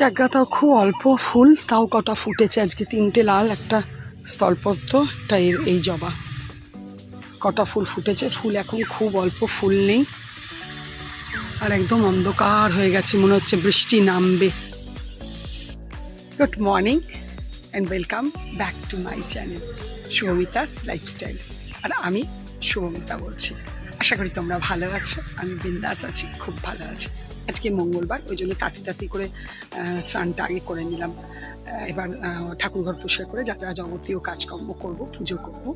জায়গা তাও খুব অল্প ফুল, তাও কটা ফুটেছে আজকে, তিনটে লাল, একটা স্থলপদ্ম, একটা এই জবা। কটা ফুল ফুটেছে, ফুল এখন খুব অল্প, ফুল নেই। আর একদম অন্ধকার হয়ে গেছে, মনে হচ্ছে বৃষ্টি নামবে। Good morning and welcome back to my channel শুভমিতাস lifestyle আর আমি শুভমিতা বলছি। আশা করি তোমরা ভালো আছো, আমি বিন্দাস আছি, খুব ভালো আছি। আজকে মঙ্গলবার, ওই জন্য তাঁতি তাঁতি করে স্নানটা আগে করে নিলাম। এবার ঠাকুরঘর পরিষ্কার করে যা যা যাবতীয় কাজকর্ম করব, পুজো করব।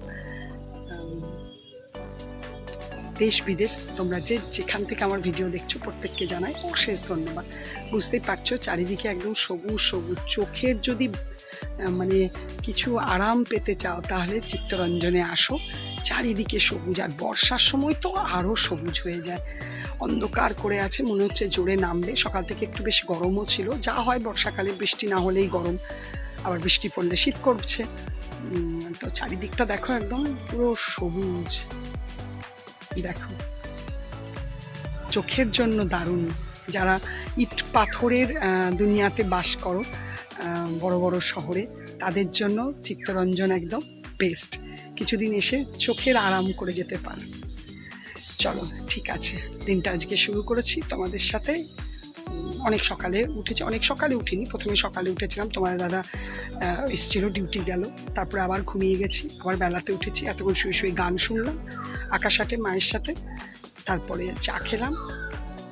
দেশ বিদেশ, তোমরা যে যেখান থেকে আমার ভিডিও দেখছ, প্রত্যেককে জানাই অশেষ ধন্যবাদ। বুঝতেই পারছ, চারিদিকে একদম সবুজ সবুজ। চোখের যদি মানে কিছু আরাম পেতে চাও, তাহলে চিত্তরঞ্জনে আসো। চারিদিকে সবুজ, আর বর্ষার সময় তো আরও সবুজ হয়ে যায়। অন্ধকার করে আছে, মনে হচ্ছে জোরে নামবে। সকাল থেকে একটু বেশ গরমও ছিল। যা হয় বর্ষাকালে, বৃষ্টি না হলেই গরম। আবার বৃষ্টি পড়লে শীত করছে। তো চারিদিকটা দেখো একদম পুরো সবুজ। দেখো। চোখের জন্য দারুণ। যারা ইট পাথরের দুনিয়াতে বাস করো বড় বড় শহরে, তাদের জন্য চিত্তরঞ্জন একদম বেস্ট কিছুদিন এসে চোখের আরাম করে যেতে পারো। চলো ঠিক আছে। দিনটা আজকে শুরু করেছি তোমাদের সাথে। অনেক সকালে উঠেছি, অনেক সকালে উঠিনি। প্রথমে সকালে উঠেছিলাম, তোমার দাদা এসেছিল, ডিউটি গেল। তারপরে আবার ঘুমিয়ে গেছি, আবার বেলাতে উঠেছি। এতক্ষণ শুয়ে শুয়ে গান শুনলাম, আকাশ হাটে মায়ের সাথে। তারপরে চা খেলাম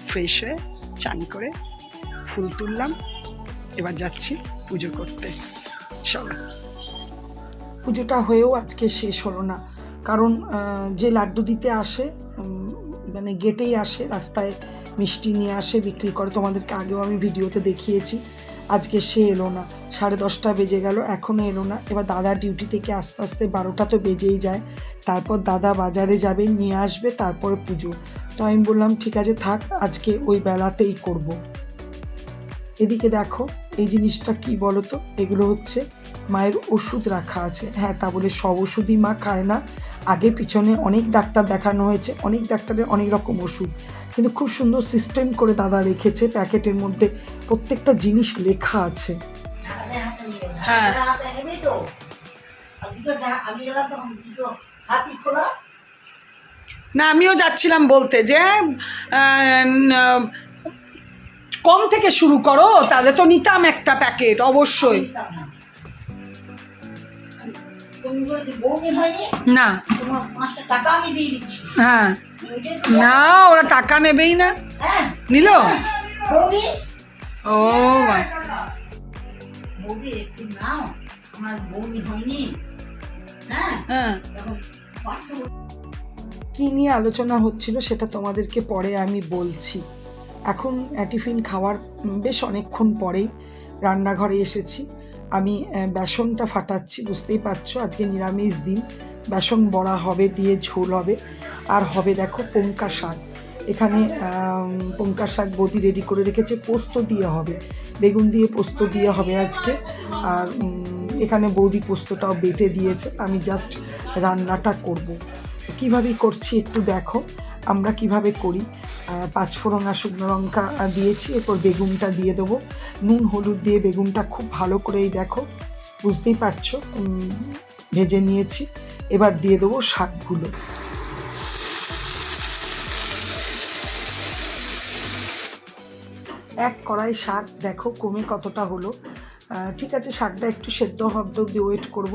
ফ্রেশ হয়ে চান করে ফুল তুললাম। এবার যাচ্ছি পুজো করতে। চলো। পুজোটা হয়েও আজকে শেষ হলো না। কারণ যে লাড্ডু দিতে আসে মানে গেটেই আসে, রাস্তায় মিষ্টি নিয়ে আসে, বিক্রি করে। তোমাদেরকে আগেও আমি ভিডিওতে দেখিয়েছি। আজকে সে এলো না। সাড়ে দশটা বেজে গেল এখনও এলো না। এবার দাদা ডিউটি থেকে আস্তে আস্তে বারোটা তো বেজেই যায়। তারপর দাদা বাজারে যাবে, নিয়ে আসবে, তারপরে পুজো। তো আমি বললাম, ঠিক আছে, থাক, আজকে ওই বেলাতেই করব। এদিকে দেখো, এই জিনিসটা কি বলো তো এগুলো হচ্ছে মায়ের ওষুধ রাখা আছে। হ্যাঁ তা বলে সব ওষুধই মা খায় না। আগে পিছনে অনেক ডাক্তার দেখানো হয়েছে, অনেক ডাক্তারের অনেক রকম ওষুধ। কিন্তু খুব সুন্দর সিস্টেম করে দাদা রেখেছে প্যাকেটের মধ্যে। প্রত্যেকটা জিনিস লেখা আছে। হ্যাঁ। না, আমিও যাচ্ছিলাম বলতে যে কম থেকে শুরু করো, তাহলে তো নিতাম একটা প্যাকেট অবশ্যই। না। হ্যাঁ। না ওরা টাকা নেবেই না। নিল? ও হ্যাঁ। কী নিয়ে আলোচনা হচ্ছিল সেটা তোমাদেরকে পরে আমি বলছি। এখন আহ, টিফিন খাওয়ার বেশ অনেকক্ষণ পরেই রান্নাঘরে এসেছি। আমি বেসনটা ফাটাচ্ছি, বুঝতেই পারছ? আজকে নিরামিষ দিন। বেসন বড়া হবে দিয়ে ঝোল হবে। আর হবে দেখো পঙ্কা শাক। এখানে পঙ্কা শাক বদি রেডি করে রেখেছে। পোস্ত দিয়ে হবে। বেগুন দিয়ে পোস্ত দিয়ে হবে আজকে। আর এখানে বৌদি পোস্তটাও বেটে দিয়েছে। আমি জাস্ট রান্নাটা করব। কীভাবে করছি একটু দেখো। আমরা কীভাবে করি? পাঁচফোড়ন আর শুকনো লঙ্কা দিয়েছি, এরপর বেগুনটা দিয়ে দেবো। নুন, হলুদ দিয়ে বেগুনটা খুব ভালো করেই দেখো, বুঝতেই পারছ ভেজে নিয়েছি। এবার দিয়ে দেবো শাকগুলো। এক কড়াই শাক দেখো কমে কতটা হলো। ঠিক আছে, শাকটা একটু সেদ্ধ হব্দ দিয়ে ওয়েট করব।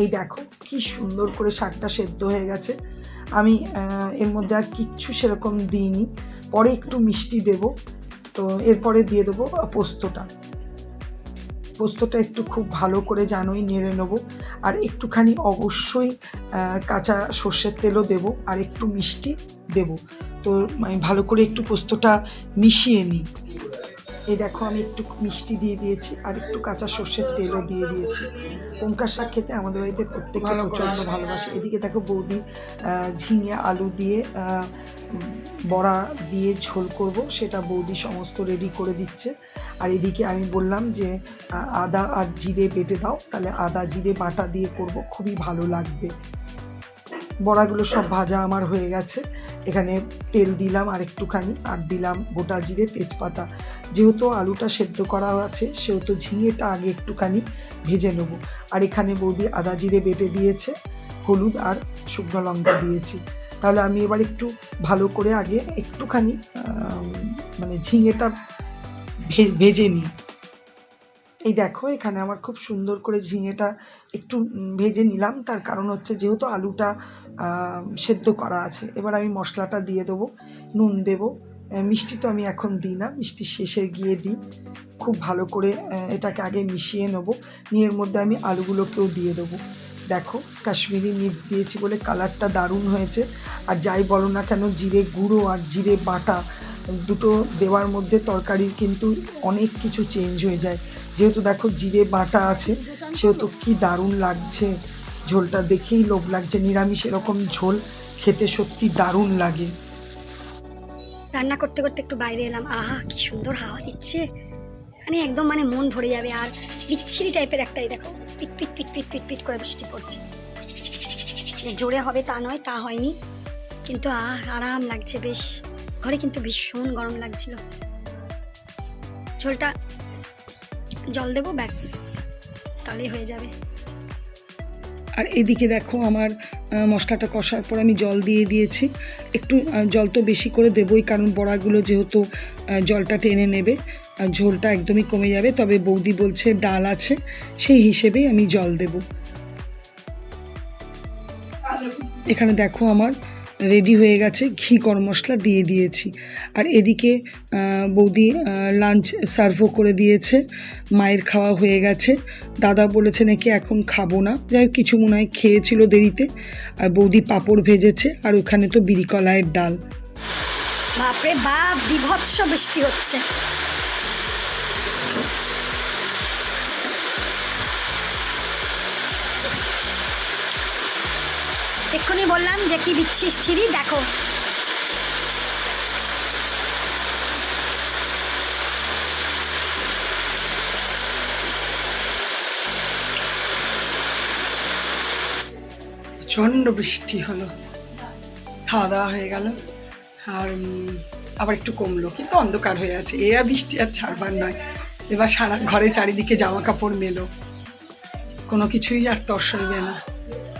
এই দেখো কি সুন্দর করে শাকটা সেদ্ধ হয়ে গেছে। আমি এর মধ্যে আর কিচ্ছু সেরকম দিইনি। পরে একটু মিষ্টি দেব তো এরপরে দিয়ে দেবো পোস্তটা। পোস্তটা একটু খুব ভালো করে জানোই নেড়ে নেব আর একটুখানি অবশ্যই কাঁচা সর্ষের তেলও দেব আর একটু মিষ্টি দেব। তো আমি ভালো করে একটু পোস্তটা মিশিয়ে নিই। এই দেখো আমি একটু মিষ্টি দিয়ে দিয়েছি আর একটু কাঁচা সর্ষের তেলও দিয়ে দিয়েছি। পঙ্কা শাক খেতে আমাদের বাড়িতে প্রত্যেকে প্রচণ্ড ভালোবাসে। এদিকে দেখো বৌদি ঝিঙে আলু দিয়ে বড়া দিয়ে ঝোল করব, সেটা বৌদি সমস্ত রেডি করে দিচ্ছে। আর এদিকে আমি বললাম যে আদা আর জিরে বেটে দাও, তাহলে আদা, জিরে, বাটা দিয়ে করব, খুবই ভালো লাগবে। বড়াগুলো সব ভাজা আমার হয়ে গেছে। এখানে তেল দিলাম আর একটুখানি, আর দিলাম গোটা জিরে, তেজপাতা। যেহেতু আলুটা সেদ্ধ করা আছে, সেহেতু ঝিঙেটা আগে একটুখানি ভেজে নেব। আর এখানে বৌদি আদা, জিরে বেটে দিয়েছে, হলুদ আর শুকনো লঙ্কা দিয়েছি। তাহলে আমি এবার একটু ভালো করে আগে একটুখানি মানে ঝিঙেটা ভেজে নিই। এই দেখো, এখানে আমার খুব সুন্দর করে ঝিঙেটা একটু ভেজে নিলাম। তার কারণ হচ্ছে যেহেতু আলুটা সেদ্ধ করা আছে, এবার আমি মশলাটা দিয়ে দেবো, নুন দেবো। মিষ্টি তো আমি এখন দিই না, মিষ্টি শেষে গিয়ে দিই। খুব ভালো করে এটাকে আগে মিশিয়ে নেব, নিয়ে এর মধ্যে আমি আলুগুলোকেও দিয়ে দেবো। দেখো, কাশ্মীরি মির্চ দিয়েছি বলে কালারটা দারুণ হয়েছে। আর যাই বলো না কেন, জিরে গুঁড়ো আর জিরে বাটা দুটো দেওয়ার মধ্যে তরকারির কিন্তু অনেক কিছু চেঞ্জ হয়ে যায়। যেহেতু দেখো জিরে বাটা আছে, সেহেতু কি দারুণ লাগছে। ঝোলটা দেখেই লোভ লাগছে, নিরামিষ এরকম ঝোল খেতে সত্যি দারুণ লাগে। রান্না করতে করতে একটু বাইরে এলাম, আহা, কি সুন্দর হাওয়া দিচ্ছে। মানে একদম মানে মন ভরে যাবে আর বিচ্ছিরি টাইপের একটাই দেখো। পিট পিট পিট পিট পিট পিট করে বৃষ্টি পড়ছে। যে জোরে হবে তা নয়, তা হয়নি। কিন্তু আরাম লাগছে বেশ। ঘরে কিন্তু ভীষণ গরম লাগছিল। ঝোলটা জল দেবো, ব্যাস। তাহলেই হয়ে যাবে। আর এদিকে দেখো আমার মশলাটা কষার পর আমি জল দিয়ে দিয়েছি। একটু জল তো বেশি করে দেবই, কারণ বড়াগুলো যেহেতু জলটা টেনে নেবে। ঝোলটা একদমই কমে যাবে, তবে বৌদি বলছে ডাল আছে, সেই হিসেবেই আমি জল দেব। এখানে দেখো আমার রেডি হয়ে গেছে, ঘি গরম মশলা দিয়ে দিয়েছি। আর এদিকে বৌদি লাঞ্চ সার্ভও করে দিয়েছে, মায়ের খাওয়া হয়ে গেছে। দাদা বলেছে নাকি এখন খাব না, যাই কিছু মনে হয় খেয়েছিল দেরিতে। আর বৌদি পাঁপড় ভেজেছে, আর ওখানে তো বিড়ি কলাইয়ের ডাল। বাপরে বাপ, বিভৎস বৃষ্টি হচ্ছে। এক্ষুনি বললাম যে কি বিচ্ছিস ছিরি, দেখো। প্রচণ্ড বৃষ্টি হলো। খাওয়া দাওয়া হয়ে গেল। আর আবার একটু কমলো, কিন্তু অন্ধকার হয়ে আছে। এ আর বৃষ্টি আর ছাড়বার নয়। এবার সারা ঘরে চারিদিকে জামা কাপড় মেলো। কোনো কিছুই আর তর সইবে না।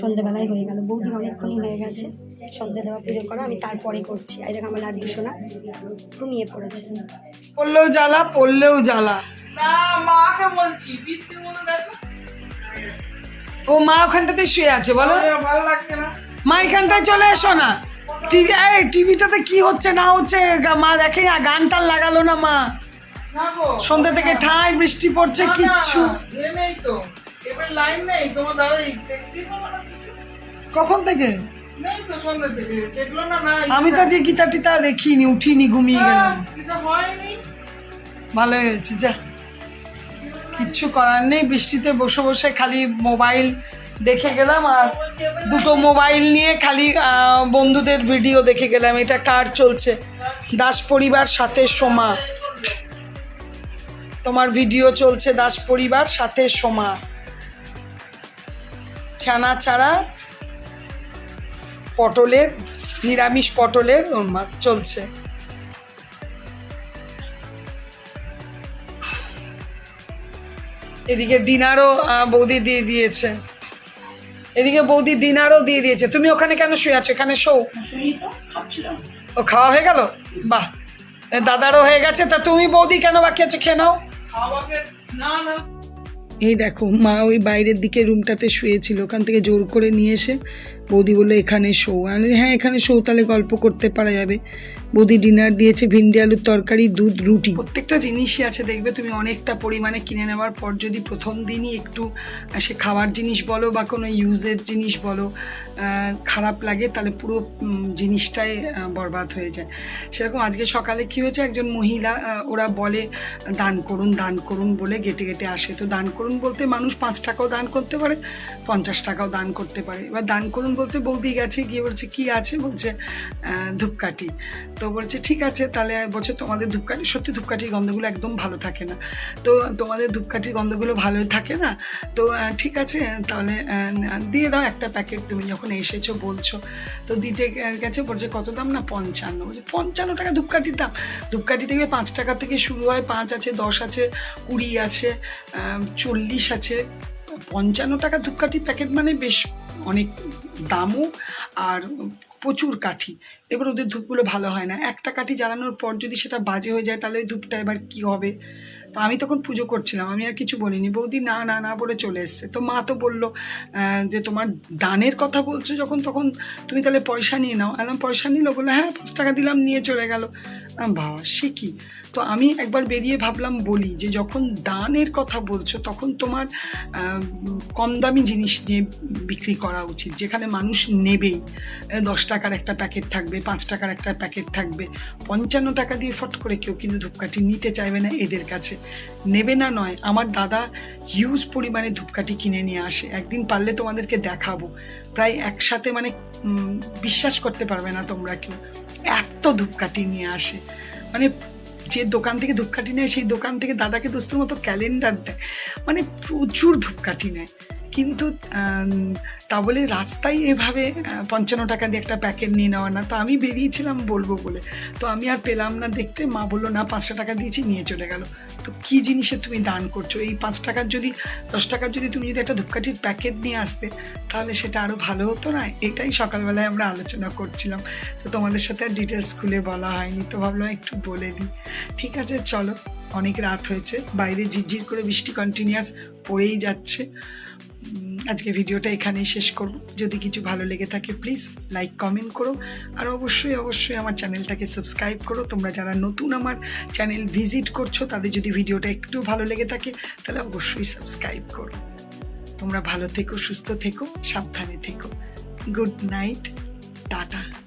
সন্ধ্যাবেলায় হয়ে গেল। বৌদি অনেকক্ষণই হয়ে গেছে। সন্ধ্যা দেওয়া পুজো করা আমি তারপরে করছি। আর এরকম আমার লাড্ডু সোনা ঘুমিয়ে পড়েছে। পড়লেও জ্বালা পড়লেও জ্বালা। না মাকে বলছি ও মা ওখানটাতে শুয়ে আছে বলো। ভালো লাগছে না। মা এখানটায় চলে এসো না। টিভি এই টিভিটাতে কি হচ্ছে না হচ্ছে মা দেখে না গান টান লাগালো না মা। না সন্ধ্যা থেকে ঠাই বৃষ্টি পড়ছে কিচ্ছু। নেই তো। লাইন নেই তোমার দাদা। কখন থেকে? আমি তো যে গীতা টিতা দেখিনি উঠিনি ঘুমিয়ে গেলাম। ভালো হয়েছে যা। কিচ্ছু করার নেই বৃষ্টিতে বসে বসে খালি মোবাইল দেখে গেলাম আর দুটো মোবাইল নিয়ে খালি বন্ধুদের ভিডিও দেখে গেলাম। এটা কার চলছে? দাস পরিবার সাথে সোমা। তোমার ভিডিও চলছে দাস পরিবার সাথে সোমা। ছানা চারা পটলের নিরামিষ পটলের উন্মাদ চলছে। এদিকে ডিনারও বৌদি দিয়ে দিয়েছে। এদিকে বৌদি ডিনারও দিয়ে দিয়েছে। তুমি ওখানে কেন শুয়ে আছো? এখানে শো ও খাওয়া হয়ে গেল? বাহ। দাদারও হয়ে গেছে। তা তুমি বৌদি কেন বাকি আছো? খেয়ে নাও। না না। এই দেখো, মা ওই বাইরের দিকে রুমটাতে শুয়েছিল, ওখান থেকে জোর করে নিয়ে এসে বৌদি বলল, এখানে শো। হ্যাঁ এখানে শো, তাহলে গল্প করতে পারা যাবে। বৌদি ডিনার দিয়েছে, ভিন্ডি আলুর তরকারি, দুধ, রুটি। প্রত্যেকটা জিনিসই আছে, দেখবে তুমি অনেকটা পরিমাণে কিনে নেওয়ার পর যদি প্রথম দিনই একটু সে খাওয়ার জিনিস বলো বা কোনো ইউজের জিনিস বলো খারাপ লাগে, তাহলে পুরো জিনিসটাই বরবাদ হয়ে যায়। সেরকম আজকে সকালে কি হয়েছে, একজন মহিলা ওরা বলে, দান করুন দান করুন বলে গেটে গেটে আসে। তো দান করুন বলতে মানুষ পাঁচ টাকাও দান করতে পারে, পঞ্চাশ টাকাও দান করতে পারে। এবার দান করুন বলতে বৌদি গেছে, গিয়ে বলছে, কি আছে? বলছে ধূপকাঠি। তো বলছে, ঠিক আছে, তাহলে বলছে তোমাদের ধূপকাঠি, সত্যি ধূপকাঠির গন্ধগুলো একদম ভালো থাকে না। তো তোমাদের ধূপকাঠির গন্ধগুলো ভালোই থাকে না? তো ঠিক আছে, তাহলে দিয়ে দাও একটা প্যাকেট, তুমি যখন এসেছ বলছো। তো দিতে গেছে, বলছে, কত দাম না পঞ্চান্ন? বলছে, পঞ্চান্ন টাকা ধূপকাঠির দাম। ধূপকাঠি থেকে পাঁচ টাকা থেকে শুরু হয়, পাঁচ আছে, দশ আছে, কুড়ি আছে চল্লিশ আছে। পঞ্চান্ন টাকা ধূপকাঠি প্যাকেট মানে বেশ অনেক দামও আর প্রচুর কাঠি। এবার ওদের ধূপগুলো ভালো হয় না। একটা কাঠি জ্বালানোর পর যদি সেটা বাজে হয়ে যায়, তাহলে ওই ধূপটা এবার কী হবে? তো আমি তখন পুজো করছিলাম, আমি আর কিছু বলিনি। বৌদি, না না না, বলে চলে এসছে। তো মা তো বলল যে তোমার দানের কথা বলছো যখন, তখন তুমি তাহলে পয়সা নিয়ে নাও। আলাম পয়সা নিল? বলল হ্যাঁ পাঁচ টাকা দিলাম, নিয়ে চলে গেল। বাবা, সে কি? তো আমি একবার বেরিয়ে ভাবলাম, বলি যে যখন দানের কথা বলছো, তখন তোমার কম দামি জিনিস নিয়ে বিক্রি করা উচিত, যেখানে মানুষ নেবেই। দশ টাকার একটা প্যাকেট থাকবে, পাঁচ টাকার একটা প্যাকেট থাকবে, পঞ্চান্ন টাকা দিয়ে ফট করে কেউ কিন্তু ধূপকাঠি নিতে চাইবে না এদের কাছে। নেবে না নয়, আমার দাদা হিউজ পরিমাণে ধূপকাঠি কিনে নিয়ে আসে। একদিন পারলে তোমাদেরকে দেখাবো। প্রায় একসাথে মানে বিশ্বাস করতে পারবে না তোমরা কেউ। এত ধূপকাঠি নিয়ে আসে। মানে যে দোকান থেকে ধূপকাঠি নেয়, সেই দোকান থেকে দাদাকে দোস্তের মতো ক্যালেন্ডার দেয়। মানে প্রচুর ধূপকাঠি নেয়। কিন্তু তা বলে রাস্তায় এভাবে পঞ্চান্ন টাকা দিয়ে একটা প্যাকেট নিয়ে নেওয়া না। তো আমি বেরিয়েছিলাম বলব বলে। তো আমি আর পেলাম না দেখতে। মা বলল, না, পাঁচশো টাকা দিয়েছি, নিয়ে চলে গেল। তো কী জিনিসে তুমি দান করছ? এই পাঁচ টাকার যদি, দশ টাকার যদি তুমি যদি একটা ধূপকাঠির প্যাকেট নিয়ে আসতে, তাহলে সেটা আরও ভালো হতো না? এটাই সকালবেলায় আমরা আলোচনা করছিলাম। তো তোমাদের সাথে আর ডিটেলস খুলে বলা হয়নি। তো ভাবলাম একটু বলে দিই। ঠিক আছে, চলো। অনেক রাত হয়েছে। বাইরে ঝিরঝির করে বৃষ্টি কন্টিনিউয়াস পড়েই যাচ্ছে। আজকে ভিডিওটা এখানেই শেষ করব। যদি কিছু ভালো লেগে থাকে প্লিজ লাইক কমেন্ট করো। আর অবশ্যই অবশ্যই আমার চ্যানেলটাকে সাবস্ক্রাইব করো। তোমরা যারা নতুন আমার চ্যানেল ভিজিট করছ, তাদের যদি ভিডিওটা একটু ভালো লেগে থাকে, তাহলে অবশ্যই সাবস্ক্রাইব করো। তোমরা ভালো থেকো, সুস্থ থেকো, সাবধানে থেকো। Good night tata.